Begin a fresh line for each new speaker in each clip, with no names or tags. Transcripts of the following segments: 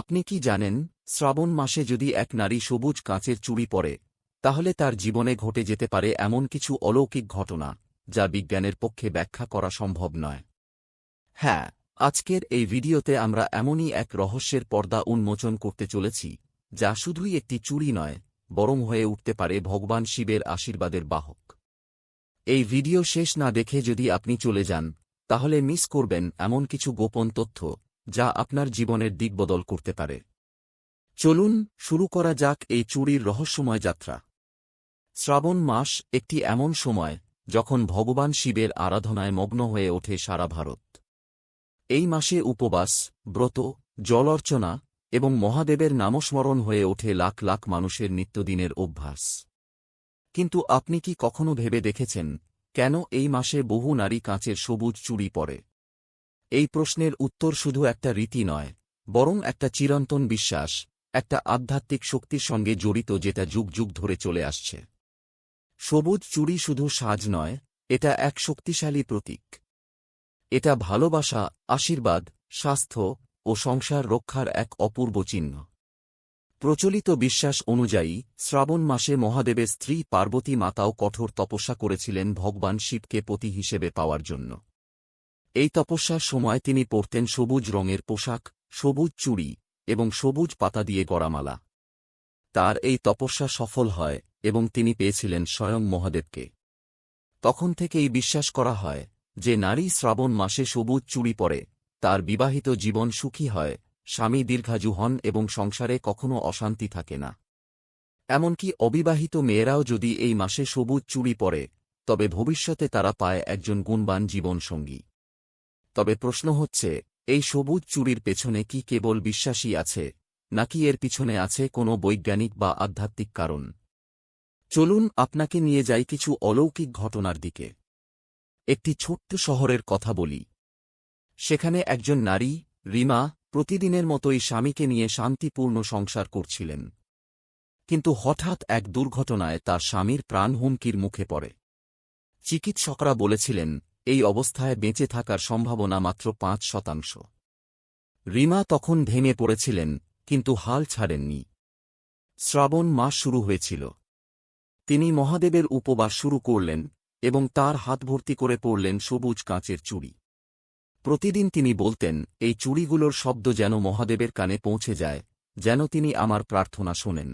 আপনি কি জানেন, শ্রাবণ মাসে যদি এক নারী সবুজ কাঁচের চুড়ি পরে, তাহলে তার জীবনে ঘটে যেতে পারে এমন কিছু অলৌকিক ঘটনা, যা বিজ্ঞানের পক্ষে ব্যাখ্যা করা সম্ভব নয়। হ্যাঁ আজকের এই ভিডিওতে আমরা এমনই এক রহস্যের পর্দা উন্মোচন করতে চলেছি, যা শুধুই একটি চুড়ি নয়, বরং হয়ে উঠতে পারে ভগবান শিবের আশীর্বাদের বাহক। এই ভিডিও শেষ না দেখে যদি আপনি চলে যান, তাহলে মিস করবেন এমন কিছু গোপন তথ্য যা আপনার জীবনের দিকবদল করতে পারে। চলুন শুরু করা যাক এই চুরির রহস্যময় যাত্রা। শ্রাবণ মাস একটি এমন সময় যখন ভগবান শিবের আরাধনায় মগ্ন হয়ে ওঠে সারা ভারত। এই মাসে উপবাস, ব্রত, জল অর্চনা এবং মহাদেবের নামস্মরণ হয়ে ওঠে লাখ লাখ মানুষের নিত্যদিনের অভ্যাস। কিন্তু আপনি কি কখনো ভেবে দেখেছেন কেন এই মাসে বহু নারী কাঁচের সবুজ চুড়ি পরে? এই প্রশ্নের উত্তর শুধু একটা রীতি নয়, বরং একটা চিরন্তন বিশ্বাস, একটা আধ্যাত্মিক শক্তির সঙ্গে জড়িত যেটা যুগ যুগ ধরে চলে আসছে। সবুজ চুরি শুধু সাজ নয়, এটা এক শক্তিশালী প্রতীক। এটা ভালোবাসা, আশীর্বাদ, স্বাস্থ্য ও সংসার রক্ষার এক অপূর্ব চিহ্ন। প্রচলিত বিশ্বাস অনুযায়ী, শ্রাবণ মাসে মহাদেবের স্ত্রী পার্বতী মাতাও কঠোর তপস্যা করেছিলেন ভগবান শিবকে পতি হিসেবে পাওয়ার জন্য। এই তপস্যার সময় তিনি পরতেন সবুজ রঙের পোশাক, সবুজ চুড়ি এবং সবুজ পাতা দিয়ে গড়ামালা। তার এই তপস্যা সফল হয় এবং তিনি পেয়েছিলেন স্বয়ং মহাদেবকে। তখন থেকেই বিশ্বাস করা হয় যে নারী শ্রাবণ মাসে সবুজ চুড়ি পরে, তার বিবাহিত জীবন সুখী হয়, স্বামী দীর্ঘাজু হন এবং সংসারে কখনো অশান্তি থাকে না। এমনকি অবিবাহিত মেয়েরাও যদি এই মাসে সবুজ চুড়ি পরে, তবে ভবিষ্যতে তারা পায় একজন গুণবান জীবনসঙ্গী। তবে প্রশ্ন হচ্ছে, এই সবুজ চুরির পেছনে কি কেবল বিশ্বাসী আছে, নাকি এর পিছনে আছে কোনো বৈজ্ঞানিক বা আধ্যাত্মিক কারণ? চলুন আপনাকে নিয়ে যাই কিছু অলৌকিক ঘটনার দিকে। একটি ছোট্ট শহরের কথা বলি। সেখানে একজন নারী, রিমা, প্রতিদিনের মতোই স্বামীকে নিয়ে শান্তিপূর্ণ সংসার করছিলেন। কিন্তু হঠাৎ এক দুর্ঘটনায় তার স্বামীর প্রাণ হুমকির মুখে পড়ে। চিকিৎসকরা বলেছিলেন এই অবস্থায় বেঁচে থাকার সম্ভাবনা মাত্র পাঁচ শতাংশ। রিমা তখন ভেঙে পড়েছিলেন, কিন্তু হাল ছাড়েননি। শ্রাবণ মাস শুরু হয়েছিল। তিনি মহাদেবের উপবাস শুরু করলেন এবং তার হাত ভর্তি করে পড়লেন সবুজ কাঁচের চুড়ি। প্রতিদিন তিনি বলতেন, এই চুড়িগুলোর শব্দ যেন মহাদেবের কানে পৌঁছে যায়, যেন তিনি আমার প্রার্থনা শোনেন।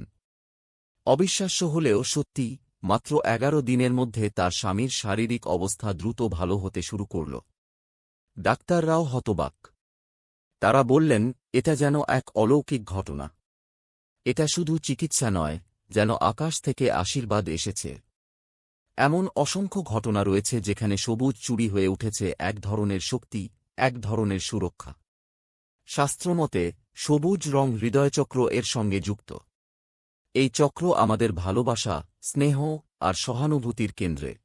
অবিশ্বাস্য হলেও সত্যি মাত্র এগারো দিনের মধ্যে তার স্বামীর শারীরিক অবস্থা দ্রুত ভালো হতে শুরু করল। ডাক্তাররাও হতবাক। তারা বললেন, এটা যেন এক অলৌকিক ঘটনা। এটা শুধু চিকিৎসা নয়, যেন আকাশ থেকে আশীর্বাদ এসেছে। এমন অসংখ্য ঘটনা রয়েছে যেখানে সবুজ চুরি হয়ে উঠেছে এক ধরনের শক্তি, এক ধরনের সুরক্ষা। শাস্ত্রমতে সবুজ রং হৃদয়চক্র এর সঙ্গে যুক্ত। এই চক্র আমাদের ভালোবাসা স্নেহ আর সহানুভূতির কেন্দ্রে।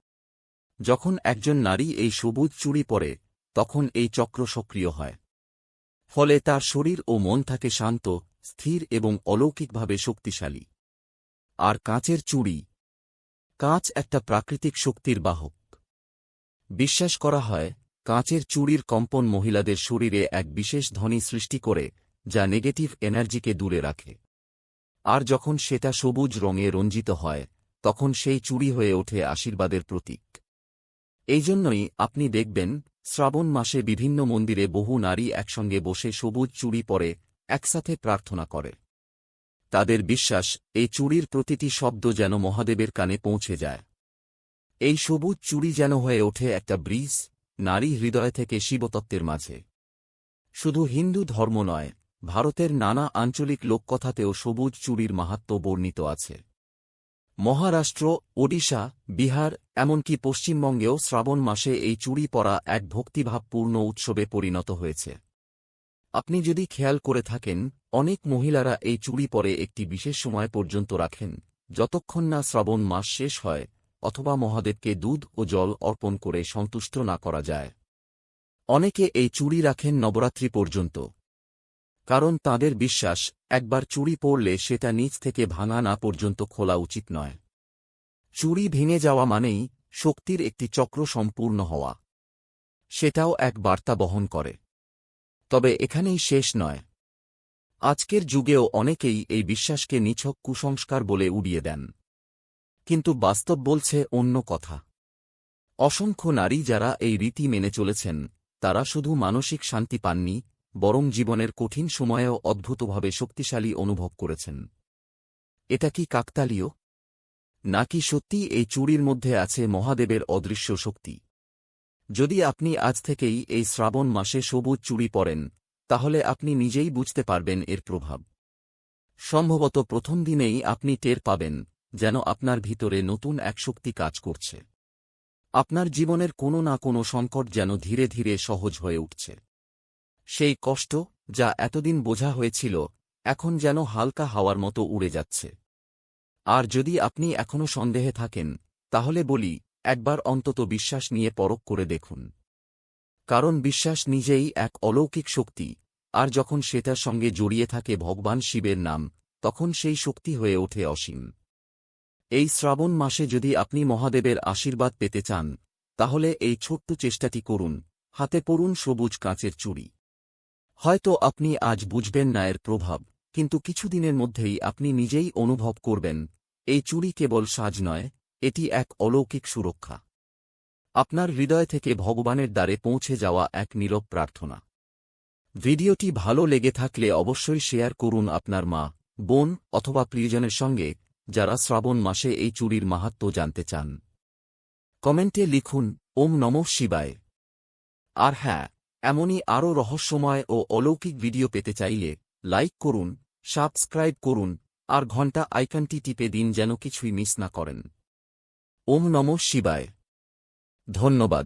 যখন একজন নারী এই সবুজ চুড়ি পরে, তখন এই চক্র সক্রিয় হয়। ফলে তার শরীর ও মন থাকে শান্ত, স্থির এবং অলৌকিকভাবে শক্তিশালী। আর কাঁচের চুড়ি, কাঁচ একটা প্রাকৃতিক শক্তির বাহক। বিশ্বাস করা হয়, কাঁচের চুড়ির কম্পন মহিলাদের শরীরে এক বিশেষ ধ্বনি সৃষ্টি করে, যা নেগেটিভ এনার্জিকে দূরে রাখে। আর যখন সেটা সবুজ রঙে রঞ্জিত হয় তখন সেই চুরি হয়ে ওঠে আশীর্বাদের প্রতীক। এই জন্যই আপনি দেখবেন, শ্রাবণ মাসে বিভিন্ন মন্দিরে বহু নারী একসঙ্গে বসে সবুজ চুরি পরে একসাথে প্রার্থনা করে। তাদের বিশ্বাস, এই চুড়ির প্রতিটি শব্দ যেন মহাদেবের কানে পৌঁছে যায়। এই সবুজ চুরি যেন হয়ে ওঠে একটা ব্রিজ, নারী হৃদয় থেকে শিবতত্ত্বের মাঝে। শুধু হিন্দু ধর্ম নয়, ভারতের নানা আঞ্চলিক লোককথাতেও সবুজ চুরির মাহাত্ম বর্ণিত আছে। মহারাষ্ট্র, ওডিশা, বিহার, এমনকি পশ্চিমবঙ্গেও শ্রাবণ মাসে এই চুড়ি পরা এক ভক্তিভাবপূর্ণ উৎসবে পরিণত হয়েছে। আপনি যদি খেয়াল করে থাকেন, অনেক মহিলারা এই চুড়ি পরে একটি বিশেষ সময় পর্যন্ত রাখেন, যতক্ষণ না শ্রাবণ মাস শেষ হয়, অথবা মহাদেবকে দুধ ও জল অর্পণ করে সন্তুষ্ট না করা যায়। অনেকে এই চুড়ি রাখেন নবরাত্রি পর্যন্ত। কারণ তাদের বিশ্বাস, একবার চুরি পড়লে সেটা নিচ থেকে ভাঙা না পর্যন্ত খোলা উচিত নয়। চুরি ভেঙে যাওয়া মানেই শক্তির একটি চক্র সম্পূর্ণ হওয়া। সেটাও এক বার্তা বহন করে। তবে এখানেই শেষ নয়। আজকের যুগেও অনেকেই এই বিশ্বাসকে নিছক কুসংস্কার বলে উড়িয়ে দেন। কিন্তু বাস্তব বলছে অন্য কথা। অসংখ্য নারী যারা এই রীতি মেনে চলেছেন, তারা শুধু মানসিক শান্তি পাননি বরং জীবনের কঠিন সময়েও অদ্ভুতভাবে শক্তিশালী অনুভব করেছেন। এটা কি কাকতালীয়? নাকি সত্যি এই চুরির মধ্যে আছে মহাদেবের অদৃশ্য শক্তি? যদি আপনি আজ থেকেই এই শ্রাবণ মাসে সবুজ চুড়ি পরেন, তাহলে আপনি নিজেই বুঝতে পারবেন এর প্রভাব। সম্ভবত প্রথম দিনেই আপনি টের পাবেন, যেন আপনার ভিতরে নতুন এক শক্তি কাজ করছে। আপনার জীবনের কোনো না কোনো সংকট যেন ধীরে ধীরে সহজ হয়ে উঠছে। সেই কষ্ট যা এতদিন বোঝা হয়েছিল, এখন যেন হালকা হাওয়ার মতো উড়ে যাচ্ছে। আর যদি আপনি এখনও সন্দেহে থাকেন, তাহলে বলি, একবার অন্তত বিশ্বাস নিয়ে পরখ করে দেখুন। কারণ বিশ্বাস নিজেই এক অলৌকিক শক্তি, আর যখন সেটার সঙ্গে জড়িয়ে থাকে ভগবান শিবের নাম, তখন সেই শক্তি হয়ে ওঠে অসীম। এই শ্রাবণ মাসে যদি আপনি মহাদেবের আশীর্বাদ পেতে চান, তাহলে এই ছোট্ট চেষ্টাটি করুন, হাতে পড়ুন সবুজ কাঁচের চুড়ি। হয়তো আপনি আজ বুঝবেন না এর প্রভাব, কিন্তু কিছুদিনের মধ্যেই আপনি নিজেই অনুভব করবেন, এই চুরি কেবল সাজ নয়, এটি এক অলৌকিক সুরক্ষা। আপনার হৃদয় থেকে ভগবানের দ্বারে পৌঁছে যাওয়া এক নীরব প্রার্থনা। ভিডিওটি ভালো লেগে থাকলে অবশ্যই শেয়ার করুন আপনার মা, বোন অথবা প্রিয়জনের সঙ্গে, যারা শ্রাবণ মাসে এই চুরির মাহাত্ম্য জানতে চান। কমেন্টে লিখুন, ওম নমঃ শিবায়। আর হ্যাঁ এমনই আরও রহস্যময় ও অলৌকিক ভিডিও পেতে চাইলে লাইক করুন, সাবস্ক্রাইব করুন, আর ঘণ্টা আইকনটি টিপে দিন যেন কিছুই মিস না করেন। ওম নম শিবায়। ধন্যবাদ।